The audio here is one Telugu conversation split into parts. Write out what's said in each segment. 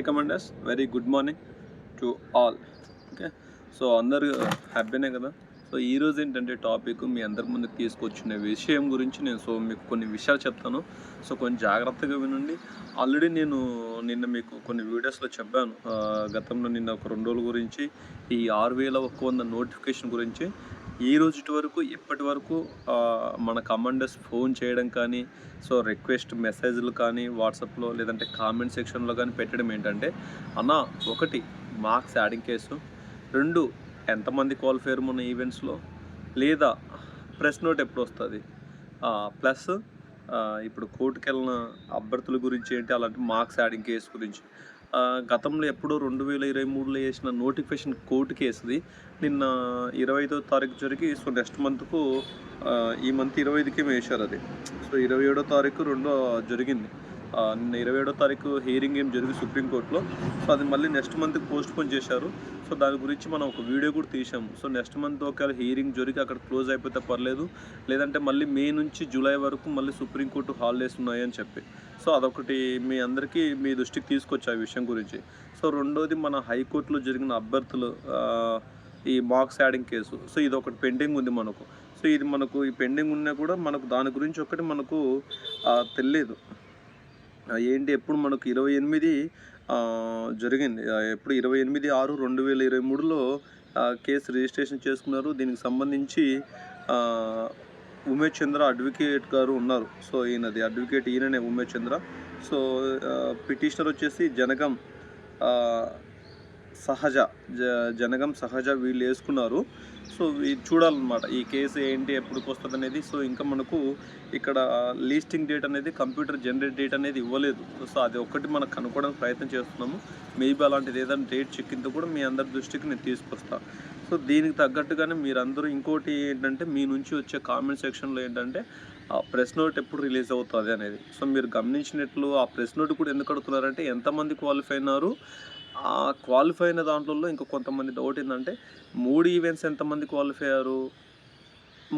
Hi commanders very good morning to all okay so అందరు హ్యాపీనే కదా? సో ఈ రోజు ఏంటంటే టాపిక్ మీ అందరి ముందుకు తీసుకొచ్చిన విషయం గురించి నేను సో మీకు కొన్ని విషయాలు చెప్తాను. సో కొంచెం జాగ్రత్తగా వినండి. ఆల్రెడీ నేను నిన్న మీకు కొన్ని వీడియోస్లో చెప్పాను. గతంలో నిన్న ఒక రెండు రోజుల గురించి ఈ ఆరు వేల ఒక్క వంద నోటిఫికేషన్ గురించి ఈ రోజుటి వరకు ఇప్పటి వరకు మన కమాండర్స్ ఫోన్ చేయడం కానీ సో రిక్వెస్ట్ మెసేజ్లు కానీ వాట్సాప్లో లేదంటే కామెంట్ సెక్షన్లో కానీ పెట్టడం ఏంటంటే అన్న ఒకటి మార్క్స్ యాడింగ్ కేసు. రెండు ఎంతమంది క్వాలిఫైర్ మన ఈవెంట్స్లో? లేదా ప్రెస్ నోట్ ఎప్పుడు వస్తుంది? ప్లస్ ఇప్పుడు కోర్టుకెళ్ళిన అభ్యర్థుల గురించి ఏంటి? అలాంటి మార్క్స్ యాడింగ్ కేసు గురించి. గతంలో ఎప్పుడో రెండు వేల ఇరవై మూడులో వేసిన నోటిఫికేషన్ కోర్టు కేసుది. నిన్న ఇరవై ఐదో తారీఖు జరిగి సో నెక్స్ట్ మంత్కు ఈ మంత్ ఇరవై ఐదుకి వేశారు అది. సో ఇరవై ఏడో తారీఖు రెండో జరిగింది. నిన్న ఇరవై ఏడో తారీఖు హియరింగ్ ఏం జరిగి సుప్రీంకోర్టులో. సో అది మళ్ళీ నెక్స్ట్ మంత్కి పోస్ట్ పోన్ చేశారు. సో దాని గురించి మనం ఒక వీడియో కూడా తీసాము సో నెక్స్ట్ మంత్ ఒకవేళ హియరింగ్ జరిగి అక్కడ క్లోజ్ అయిపోతే పర్లేదు. లేదంటే మళ్ళీ మే నుంచి జూలై వరకు మళ్ళీ సుప్రీంకోర్టు హాలిడేస్ ఉన్నాయని చెప్పి. సో అదొకటి మీ అందరికీ మీ దృష్టికి తీసుకొచ్చా ఈ విషయం గురించి. సో రెండోది మన హైకోర్టులో జరిగిన అభ్యర్థులు ఈ మార్క్స్ యాడింగ్ కేసు. సో ఇది ఒకటి పెండింగ్ ఉంది మనకు. సో ఇది మనకు ఈ పెండింగ్ ఉన్నా కూడా మనకు దాని గురించి ఒకటి మనకు తెలియదు ఏంటి? ఎప్పుడు మనకు ఇరవై ఎనిమిది జరిగింది. ఎప్పుడు ఇరవై ఎనిమిది ఆరు రెండు వేల ఇరవై మూడులో కేసు రిజిస్ట్రేషన్ చేసుకున్నారు. దీనికి సంబంధించి ఉమేష్ చంద్ర అడ్వకేట్ గారు ఉన్నారు. సో ఈయనది అడ్వకేట్ ఈయననే ఉమేష్ చంద్ర. సో పిటిషనర్ వచ్చేసి జనగం సహజ జ జనగం సహజ వీళ్ళు వేసుకున్నారు. సో ఇది చూడాలన్నమాట. ఈ కేసు ఏంటి ఎప్పటికి వస్తుంది అనేది. సో ఇంకా మనకు ఇక్కడ లీస్టింగ్ డేట్ అనేది కంప్యూటర్ జనరేట్ డేట్ అనేది ఇవ్వలేదు. సో అది ఒక్కటి మనకు కనుక్కోవడానికి ప్రయత్నం చేస్తున్నాము. మేబీ అలాంటిది ఏదైనా డేట్ చెక్కిందో కూడా మీ అందరి దృష్టికి నేను తీసుకొస్తాను సో దీనికి తగ్గట్టుగానే మీరందరూ ఇంకోటి ఏంటంటే మీ నుంచి వచ్చే కామెంట్ సెక్షన్లో ఏంటంటే ఆ ప్రెస్ నోట్ ఎప్పుడు రిలీజ్ అవుతుంది అనేది. సో మీరు గమనించినట్లు ఆ ప్రెస్ నోట్ కూడా ఎందుకు అడుగుతున్నారంటే ఎంతమంది క్వాలిఫై అయినారు ఆ క్వాలిఫై అయిన దాంట్లో ఇంకా కొంతమంది డౌట్ ఏంటంటే మూడు ఈవెంట్స్ ఎంతమంది క్వాలిఫై అయ్యారు?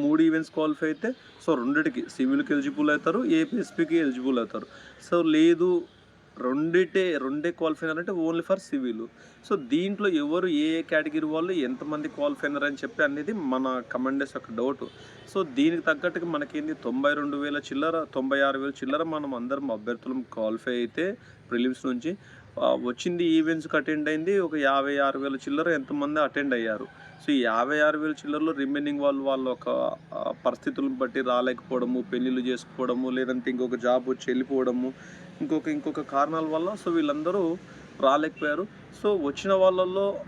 మూడు ఈవెంట్స్ క్వాలిఫై అయితే సో రెండిటికి సివిల్కి ఎలిజిబుల్ అవుతారు ఏపీఎస్పీకి ఎలిజిబుల్ అవుతారు. సో లేదు రెండిటే రెండే క్వాలిఫై అయినారంటే ఓన్లీ ఫర్ సివిల్ సో దీంట్లో ఎవరు ఏ ఏ కేటగిరీ వాళ్ళు ఎంతమంది క్వాలిఫై అయినారు అని చెప్పి అనేది మన కమాండర్స్ యొక్క డౌట్ సో దీనికి తగ్గట్టుగా మనకేంది తొంభై రెండు వేల చిల్లర తొంభై ఆరు వేల చిల్లర మనం అందరం అభ్యర్థులం క్వాలిఫై అయితే ప్రిలిమ్స్ నుంచి. వచ్చింది ఈవెంట్స్కి అటెండ్ అయింది. ఒక యాభై ఆరు వేల చిల్లర ఎంతమంది అటెండ్ అయ్యారు. సో ఈ యాభై ఆరు వేల చిల్లరలో రిమైనింగ్ వాళ్ళు వాళ్ళ ఒక పరిస్థితులను బట్టి రాలేకపోవడము పెళ్ళిళ్ళు చేసుకోవడము లేదంటే ఇంకొక జాబ్ వచ్చి వెళ్ళిపోవడము ఇంకొక ఇంకొక కారణాల వల్ల సో వీళ్ళందరూ రాలేకపోయారు. సో వచ్చిన వాళ్ళల్లో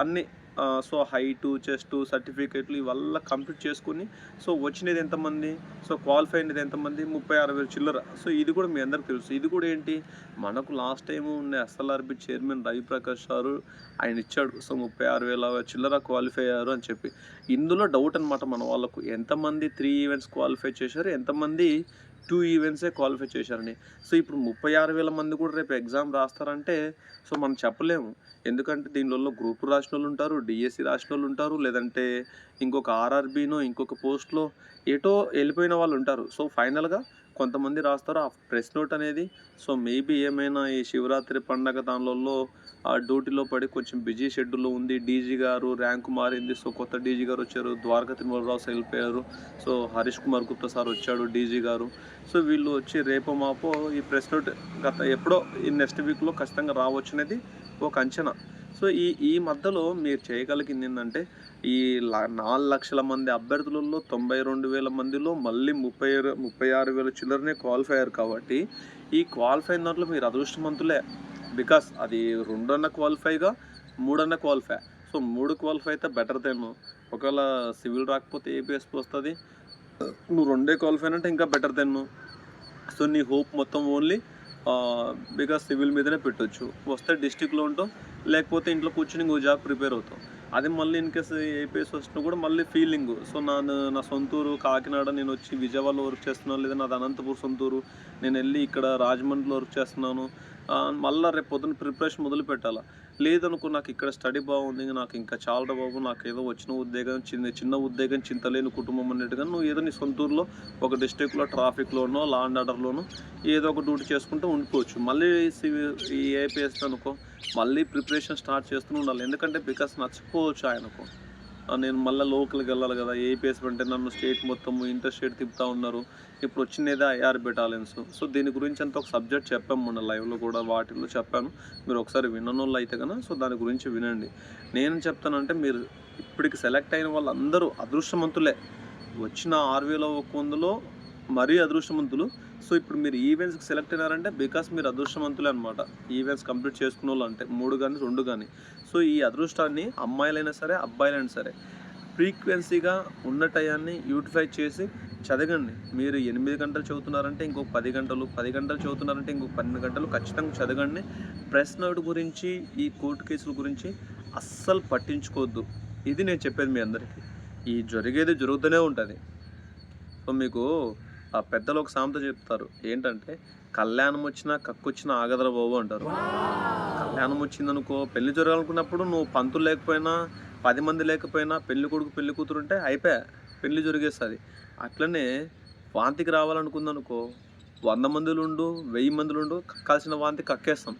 అన్ని సో హైటు చెస్ట్ సర్టిఫికేట్లు ఇవల్ల కంప్లీట్ చేసుకుని సో వచ్చినది ఎంతమంది? సో క్వాలిఫై అయినది ఎంతమంది? ముప్పై ఆరు వేలు చిల్లర. సో ఇది కూడా మీ అందరికి తెలుసు. ఇది కూడా ఏంటి? మనకు లాస్ట్ టైం ఉన్న ఎస్ఎల్ఆర్బి చైర్మన్ రవిప్రకాష్ సారు ఆయన ఇచ్చాడు. సో ముప్పై ఆరు వేల చిల్లర క్వాలిఫై అయ్యారు అని చెప్పి. ఇందులో డౌట్ అనమాట మన వాళ్ళకు. ఎంతమంది త్రీ ఈవెంట్స్ క్వాలిఫై చేశారు? ఎంతమంది టూ ఈవెంట్సే క్వాలిఫై చేశారని సో ఇప్పుడు ముప్పై ఆరు వేల మంది కూడా రేపు ఎగ్జామ్ రాస్తారంటే సో మనం చెప్పలేము. ఎందుకంటే దీనిలో గ్రూప్ రాసిన వాళ్ళు ఉంటారు డిఎస్సి రాసిన వాళ్ళు ఉంటారు లేదంటే ఇంకొక ఆర్ఆర్బీనో ఇంకొక పోస్ట్లో ఎటో వెళ్ళిపోయిన వాళ్ళు ఉంటారు. సో ఫైనల్గా కొంతమంది రాస్తారు ఆ ప్రెస్ నోట్ అనేది. సో మేబీ ఏమైనా ఈ శివరాత్రి పండగ దానిలో ఆ డ్యూటీలో పడి కొంచెం బిజీ షెడ్యూల్లో ఉంది. డీజీ గారు ర్యాంకు మారింది. సో కొత్త డీజీ గారు వచ్చారు. ద్వారకా తిరుమలరావు సార్ వెళ్ళిపోయారు. సో హరీష్ కుమార్ గుప్తా సార్ వచ్చాడు డీజీ గారు. సో వీళ్ళు వచ్చి రేపో మాపో ఈ ప్రెస్ నోట్ గత ఎప్పుడో ఈ నెక్స్ట్ వీక్లో ఖచ్చితంగా రావచ్చు అనేది ఒక అంచనా. సో ఈ ఈ మధ్యలో మీరు చేయగలిగింది ఏంటంటే ఈ ల- నాలుగు లక్షల మంది అభ్యర్థులలో తొంభై రెండు వేల మందిలో మళ్ళీ ముప్పై ముప్పై ఆరు వేల చిల్లరనే క్వాలిఫై అయ్యారు కాబట్టి ఈ క్వాలిఫై అయిన దాంట్లో మీరు అదృష్టవంతులే. బికాస్ అది రెండన్న క్వాలిఫైగా మూడన్న క్వాలిఫై. సో మూడు క్వాలిఫై అయితే బెటర్ దెన్ ఒకవేళ సివిల్ రాకపోతే ఏపీఎస్పీ వస్తుంది. నువ్వు రెండే క్వాలిఫై అంటే ఇంకా బెటర్ దెన్ సో నీ హోప్ మొత్తం ఓన్లీ బికాస్ సివిల్ మీదనే పెట్టొచ్చు. వస్తే డిస్టిక్లో ఉంటావు. లేకపోతే ఇంట్లో కూర్చొని ఇంకో జాబ్ ప్రిపేర్ అవుతాం. అది మళ్ళీ ఇన్ కేసు ఏపీఎస్ వచ్చినా కూడా మళ్ళీ ఫీలింగ్ సో నా నా సొంతూరు కాకినాడ నేను వచ్చి విజయవాడలో వర్క్ చేస్తున్నాను లేదా నాది అనంతపూర్ సొంతూరు. నేను వెళ్ళి ఇక్కడ రాజమండ్రిలో వర్క్ చేస్తున్నాను. మళ్ళీ రేపు పొద్దున్న ప్రిపరేషన్ మొదలు పెట్టాలా లేదనుకో నాకు ఇక్కడ స్టడీ బాగుంది నాకు ఇంకా చాలా బాబు నాకు ఏదో వచ్చిన ఉద్యోగం చిన్న చిన్న ఉద్యోగం చింతలేని కుటుంబం అన్నట్టుగా నువ్వు ఏదో నీ సొంత ఊర్లో ఒక డిస్ట్రిక్ట్లో ట్రాఫిక్లోనో లా అండ్ ఆర్డర్లోనో ఏదో ఒక డ్యూటీ చేసుకుంటూ ఉండిపోవచ్చు. మళ్ళీ సివి- ఈ ఏపీఎస్ అనుకో మళ్ళీ ప్రిపరేషన్ స్టార్ట్ చేస్తూ ఉండాలి. ఎందుకంటే బికాస్ నచ్చిపోవచ్చు ఆయనకు. నేను మళ్ళీ లోకల్కి వెళ్ళాలి కదా ఏపీఎస్ అంటే నన్ను స్టేట్ మొత్తం ఇంటర్ స్టేట్ తిప్పుతా ఉన్నారు. ఇప్పుడు వచ్చినదే ఐఆర్ బెటాలియన్స్ సో దీని గురించి అంత ఒక సబ్జెక్ట్ చెప్పాము మొన్న లైవ్లో కూడా వాటిల్లో చెప్పాను. మీరు ఒకసారి విననోళ్ళు అయితే కదా సో దాని గురించి వినండి. నేను చెప్తానంటే మీరు ఇప్పటికి సెలెక్ట్ అయిన వాళ్ళందరూ అదృష్టవంతులే. వచ్చిన ఆర్వీలో ఒక వందలో మరీ అదృష్టవంతులు. సో ఇప్పుడు మీరు ఈవెంట్స్కి సెలెక్ట్ అయినారంటే బికాస్ మీరు అదృష్టవంతులే అనమాట ఈవెంట్స్ కంప్లీట్ చేసుకున్న వాళ్ళు అంటే మూడు కానీ రెండు కానీ. సో ఈ అదృష్టాన్ని అమ్మాయిలైనా సరే అబ్బాయిలైనా సరే ఫ్రీక్వెన్సీగా ఉన్న టయాన్ని యూటిఫై చేసి చదవండి. మీరు ఎనిమిది గంటలు చదువుతున్నారంటే ఇంకొక పది గంటలు పది గంటలు చదువుతున్నారంటే ఇంకొక పన్నెండు గంటలు ఖచ్చితంగా చదవండి. ప్రెస్ నోట్ గురించి ఈ కోర్టు కేసుల గురించి అస్సలు పట్టించుకోవద్దు. ఇది నేను చెప్పేది మీ అందరికీ. ఈ జరిగేది జరుగుతూనే ఉంటుంది. సో మీకు ఆ పెద్దలు ఒక సామెత చెప్తారు. ఏంటంటే కళ్యాణం వచ్చినా కక్కొచ్చినా ఆగదర బాబు అంటారు. కళ్యాణం వచ్చిందనుకో పెళ్ళి జరగాలనుకున్నప్పుడు నువ్వు పంతులు లేకపోయినా పది మంది లేకపోయినా పెళ్ళి కొడుకు పెళ్ళి కూతురు ఉంటే అయిపోయా పెళ్ళి జరిగేస్తుంది. అట్లనే వాంతికి రావాలనుకుందనుకో వంద మందిలు ఉండు వెయ్యి మందిలు ఉండు కక్కాల్సిన వాంతి కక్కేస్తాం?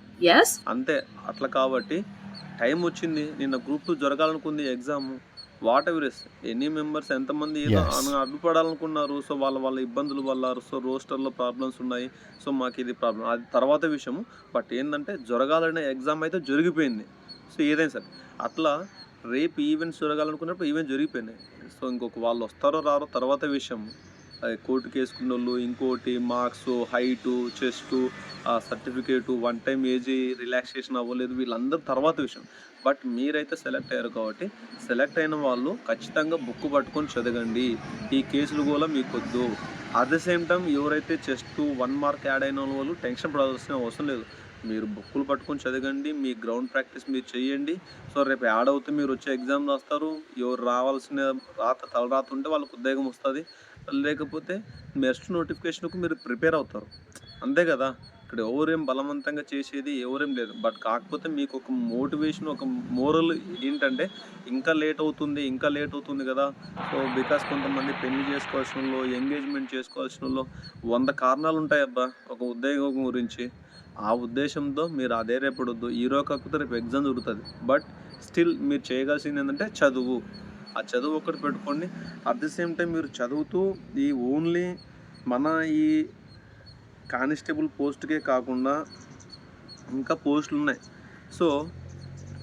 అంతే అట్లా కాబట్టి టైం వచ్చింది నిన్న group two జరగాలనుకుంది exam whatever is. Any members ఎంతమంది అడ్డుపడాలనుకున్నారు సో వాళ్ళ వాళ్ళ ఇబ్బందులు వల్ల సో రోస్టర్లో ప్రాబ్లమ్స్ ఉన్నాయి సో మాకు ఇది ప్రాబ్లం. అది తర్వాత విషయము. బట్ ఏంటంటే జరగాలనే ఎగ్జామ్ అయితే జరిగిపోయింది. సో ఏదైనా సరే అట్లా రేపు ఈవెంట్స్ జరగాలనుకున్నప్పుడు ఈవెంట్ జరిగిపోయినాయి. సో ఇంకొక వాళ్ళు వస్తారో రారో తర్వాత విషయం కోర్టుకి వేసుకున్న వాళ్ళు ఇంకోటి marks height chest certificate one time age relaxation అవ్వలేదు వీళ్ళందరూ తర్వాత విషయం. బట్ మీరైతే సెలెక్ట్ అయ్యారు కాబట్టి సెలెక్ట్ అయిన వాళ్ళు ఖచ్చితంగా బుక్ పట్టుకొని చదవండి. ఈ కేసులు కూడా మీకు వద్దు అట్ ద సేమ్ టైం ఎవరైతే చెస్ట్ వన్ మార్క్ యాడ్ అయిన వాళ్ళు టెన్షన్ పడాల్సిన అవసరం లేదు. మీరు బుక్కులు పట్టుకొని చదవండి మీ గ్రౌండ్ ప్రాక్టీస్ మీరు చేయండి. సో రేపు యాడ్ అవుతే మీరు వచ్చే ఎగ్జామ్ రాస్తారు. ఎవరు రావాల్సిన రాత తలరాత ఉంటే వాళ్ళకు ఉద్యోగం వస్తుంది. లేకపోతే నెక్స్ట్ నోటిఫికేషన్కు మీరు ప్రిపేర్ అవుతారు. అంతే కదా? ఇక్కడ ఎవరేం బలవంతంగా చేసేది ఎవరేం లేదు. బట్ కాకపోతే మీకు ఒక మోటివేషన్ ఒక మోరల్ ఏంటంటే ఇంకా లేట్ అవుతుంది ఇంకా లేట్ అవుతుంది కదా. సో బికాస్ కొంతమంది పెళ్ళి చేసుకోవాల్సిన వాళ్ళు ఎంగేజ్మెంట్ చేసుకోవాల్సిన వాళ్ళు వంద కారణాలు ఉంటాయి అబ్బా ఒక ఉద్యోగం గురించి. ఆ ఉద్దేశంతో మీరు అదే రేపడొద్దు హీరో కాకపోతే రేపు ఎగ్జామ్ దొరుకుతుంది. బట్ స్టిల్ మీరు చేయగలసింది ఏంటంటే చదువు. ఆ చదువు ఒకటి పెట్టుకోండి. అట్ ది సేమ్ టైం మీరు చదువుతూ ఈ ఓన్లీ మన ఈ కానిస్టేబుల్ పోస్ట్కే కాకుండా ఇంకా పోస్టులు ఉన్నాయి. సో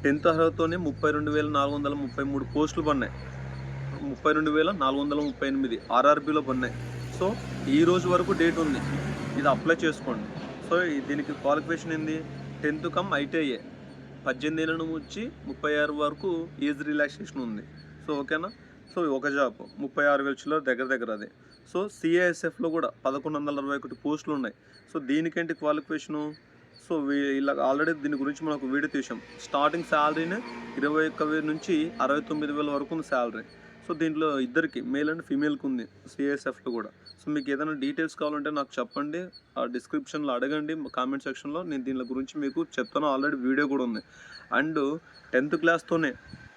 టెన్త్ అర్హతతోనే ముప్పై రెండు వేల నాలుగు వందల ముప్పై మూడు పోస్టులు పడినాయి. ముప్పై రెండు వేల నాలుగు వందల ముప్పై ఎనిమిది ఆర్ఆర్బీలో పడినాయి. సో ఈ రోజు వరకు డేట్ ఉంది. ఇది అప్లై చేసుకోండి. సో దీనికి క్వాలిఫికేషన్ ఏంది? టెన్త్ కమ్ ఐటీఐఏ పద్దెనిమిది ఏళ్ళ నుంచి ముప్పై ఆరు వరకు ఏజ్ రిలాక్సేషన్ ఉంది. సో ఓకేనా? సో ఒక జాబ్. ముప్పై ఆరు వేల చిల్లర దగ్గర దగ్గర అది. సో సిఐఎస్ఎఫ్లో కూడా పదకొండు వందల అరవై ఒకటి పోస్టులు ఉన్నాయి. సో దీనికేంటి క్వాలిఫికేషను సో వీ- ఇలా ఆల్రెడీ దీని గురించి మనకు వీడియో తీసాం స్టార్టింగ్ శాలరీనే ఇరవై ఒక్క వేల నుంచి అరవై తొమ్మిది వేల వరకు ఉంది శాలరీ సో దీంట్లో ఇద్దరికి మేల్ అండ్ ఫీమేల్కి ఉంది సిఎస్ఎఫ్లో కూడా. సో మీకు ఏదైనా డీటెయిల్స్ కావాలంటే నాకు చెప్పండి. ఆ డిస్క్రిప్షన్లో అడగండి. కామెంట్ సెక్షన్లో నేను దీని గురించి మీకు చెప్తాను. ఆల్రెడీ వీడియో కూడా ఉంది. అండ్ టెన్త్ క్లాస్తోనే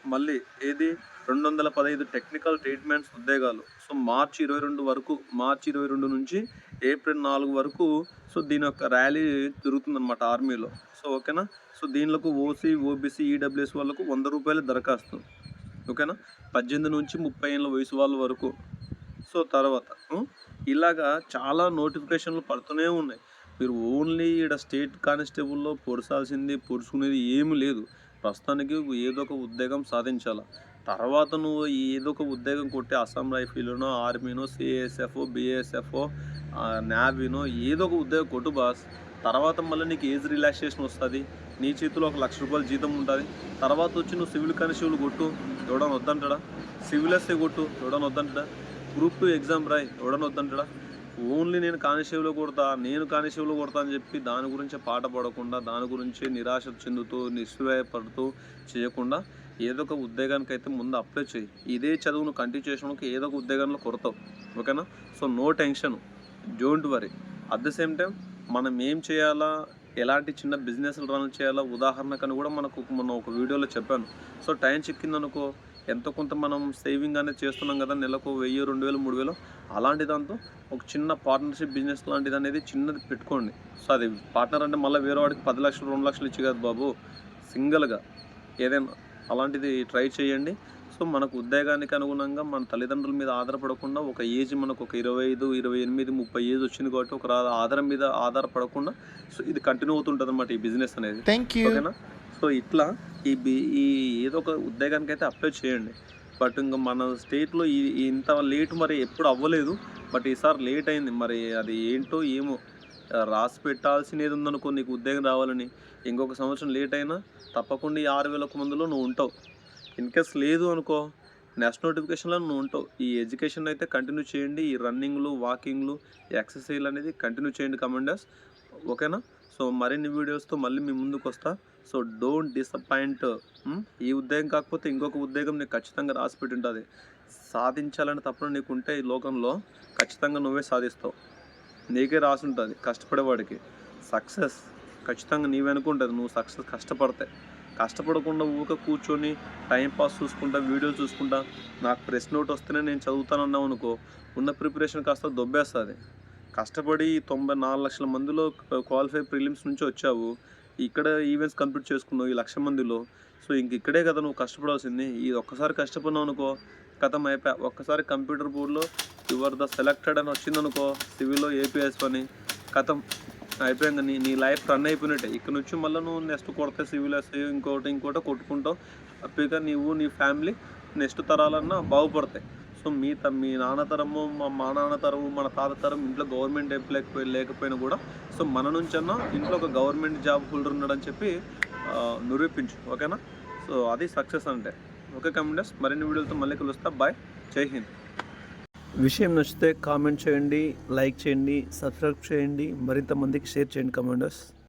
మళ్ళీ ఏది? రెండు వందల పదహైదు టెక్నికల్ ట్రీట్మెంట్స్ ఉద్యోగాలు. సో మార్చి ఇరవై రెండు వరకు మార్చి ఇరవై రెండు నుంచి ఏప్రిల్ నాలుగు వరకు సో దీని యొక్క ర్యాలీ తిరుగుతుందన్నమాట ఆర్మీలో. సో ఓకేనా? సో దీనిలకు ఓసీ ఓబీసీ ఈడబ్ల్యూఎస్ వాళ్ళకు వంద రూపాయల దరఖాస్తు. ఓకేనా? పద్దెనిమిది నుంచి ముప్పై ఏళ్ళ వయసు వాళ్ళ వరకు. సో తర్వాత ఇలాగా చాలా నోటిఫికేషన్లు పడుతూనే ఉన్నాయి. మీరు ఓన్లీ ఇక్కడ స్టేట్ కానిస్టేబుల్లో పొరసాల్సింది పొడుచుకునేది ఏమీ లేదు. ప్రస్తుతానికి ఏదో ఒక ఉద్యోగం సాధించాలి. తర్వాత నువ్వు ఏదో ఒక ఉద్యోగం కొట్టి అస్సాం రైఫిల్నో ఆర్మీనో సిఎస్ఎఫ్ బిఎస్ఎఫ్ నావీనో ఏదో ఒక ఉద్యోగం కొట్టు బాస్. తర్వాత మళ్ళీ నీకు ఏజ్ రిలాక్సేషన్ వస్తుంది. నీ చేతిలో ఒక లక్ష రూపాయల జీతం ఉంటుంది. తర్వాత వచ్చి నువ్వు సివిల్ కానిస్టేబుల్ కొట్టు. ఎవడని వద్దంటాడా? సివిల్ ఎస్ఏ కొట్టు. ఎవడని వద్దంటాడా? గ్రూప్ టూ ఎగ్జామ్ రాయి. ఎవడని వద్దంటాడా? ఓన్లీ నేను కానిస్టేబుల్ కొడతా నేను కానిస్టేబుల్ కొడతా అని చెప్పి దాని గురించి పాట పడకుండా దాని గురించి నిరాశ చెందుతూ నిస్సహాయపడుతూ చేయకుండా ఏదో ఒక ఉద్యోగానికి అయితే ముందు అప్లై చేయి. ఇదే చదువును కంటిన్యూ చేసినాక ఏదో ఒక ఉద్యోగంలో కొడతావు. ఓకేనా? So no tension don't worry at the same time మనం ఏం చేయాలా? ఎలాంటి చిన్న బిజినెస్లు రన్ చేయాలో? ఉదాహరణకని కూడా మనకు మొన్న ఒక వీడియోలో చెప్పాను. సో టైం చిక్కిందనుకో ఎంతో కొంత మనం సేవింగ్ అనేది చేస్తున్నాం కదా నెలకు వెయ్యి రెండు వేలు మూడు వేలు. అలాంటి దాంతో ఒక చిన్న పార్ట్నర్షిప్ బిజినెస్ లాంటిది అనేది చిన్నది పెట్టుకోండి. సో అది పార్ట్నర్ అంటే మళ్ళీ వేరే వాడికి పది లక్షలు రెండు లక్షలు ఇచ్చి కదా బాబు. సింగిల్గా ఏదైనా అలాంటిది ట్రై చేయండి. సో మనకు ఉద్యోగానికి అనుగుణంగా మన తల్లిదండ్రుల మీద ఆధారపడకుండా ఒక ఏజ్ మనకు ఒక ఇరవై ఐదు ఇరవై ఎనిమిది ముప్పై ఏజ్ వచ్చింది కాబట్టి ఒక ఆధారం మీద ఆధారపడకుండా సో ఇది కంటిన్యూ అవుతుంటుంది అన్నమాట ఈ బిజినెస్ అనేది. థ్యాంక్ యూ ఓకేనా సో ఇట్లా ఈ ఈ ఏదో ఒక ఉద్యోగానికి అయితే అప్లై చేయండి. బట్ ఇంకా మన స్టేట్లో ఈ ఇంత లేట్ మరి ఎప్పుడు అవ్వలేదు. బట్ ఈసారి లేట్ అయింది. మరి అది ఏంటో ఏమో. రాసి పెట్టాల్సినది ఉందనుకో నీకు ఉద్యోగం రావాలని. ఇంకొక సంవత్సరం లేట్ అయినా తప్పకుండా ఈ ఆరు వేల మందిలో నువ్వు ఉంటావు. ఇన్ కేస్ లేదు అనుకో నెక్స్ట్ నోటిఫికేషన్లో నువ్వు ఉంటావు. ఈ ఎడ్యుకేషన్ అయితే కంటిన్యూ చేయండి. ఈ రన్నింగ్లు వాకింగ్లు ఎక్సర్సైజ్లు అనేది కంటిన్యూ చేయండి కమాండర్స్ ఓకేనా సో మరిన్ని వీడియోస్తో మళ్ళీ మీ ముందుకు వస్తా. సో డోంట్ డిసప్పాయింట్ ఈ ఉద్యోగం కాకపోతే ఇంకొక ఉద్యోగం నీకు ఖచ్చితంగా రాసి పెట్టి ఉంటుంది సాధించాలని తప్పన నీకు ఉంటే ఈ లోకంలో ఖచ్చితంగా నువ్వే సాధిస్తావు. నీకే రాసి ఉంటుంది కష్టపడేవాడికి. సక్సెస్ ఖచ్చితంగా నీ వెనుక ఉంటుంది. నువ్వు సక్సెస్ కష్టపడితే కష్టపడకుండా ఊక కూర్చొని టైంపాస్ చూసుకుంటా వీడియోలు చూసుకుంటా నాకు ప్రెస్ నోట్ వస్తేనే నేను చదువుతానన్నావు అనుకో ఉన్న ప్రిపరేషన్ కాస్త దొబ్బేస్తుంది. కష్టపడి తొంభై నాలుగు లక్షల మందిలో క్వాలిఫై ప్రిలిమ్స్ నుంచి వచ్చావు. ఇక్కడ ఈవెంట్స్ కంప్లీట్ చేసుకున్నావు ఈ లక్ష మందిలో. సో ఇంక ఇక్కడే కదా నువ్వు కష్టపడాల్సింది. ఇది ఒక్కసారి కష్టపడినావు అనుకో కథం అయిపోయా ఒక్కసారి కంప్యూటర్ బోర్డులో యువర్ ద సెలెక్టెడ్ అని వచ్చిందనుకో సివిల్లో ఏపీఎస్ పని కథం అయిపోయింది నీ నీ లైఫ్ రన్ అయిపోయినట్టే. ఇక్కడ నుంచి మళ్ళీ నువ్వు నెక్స్ట్ కొడితే సివిల్ ఎస్ ఇంకోటి ఇంకోటి కొట్టుకుంటావు. హ్యాపీగా నీవు నీ ఫ్యామిలీ నెక్స్ట్ తరాలన్నా బాగుపడతాయి. సో మీ త మీ నాన్న తరము మా మా నాన్న తరము మన తాత తరం ఇంట్లో గవర్నమెంట్ ఎంప్లాయ్ లేకపోయినా కూడా సో మన నుంచన్నా ఇంట్లో ఒక గవర్నమెంట్ జాబ్ హోల్డర్ ఉన్నాడని చెప్పి నిరూపించు ఓకేనా? సో అది సక్సెస్ అంటే. ఓకే కమెంటర్స్ మరిన్ని వీడియోలతో మళ్ళీ కలుస్తా. బాయ్. జై హింద్. విషయం నచ్చితే కామెంట్ చేయండి లైక్ చేయండి సబ్స్క్రైబ్ చేయండి. మరింత మందికి షేర్ చేయండి కమెంటర్స్.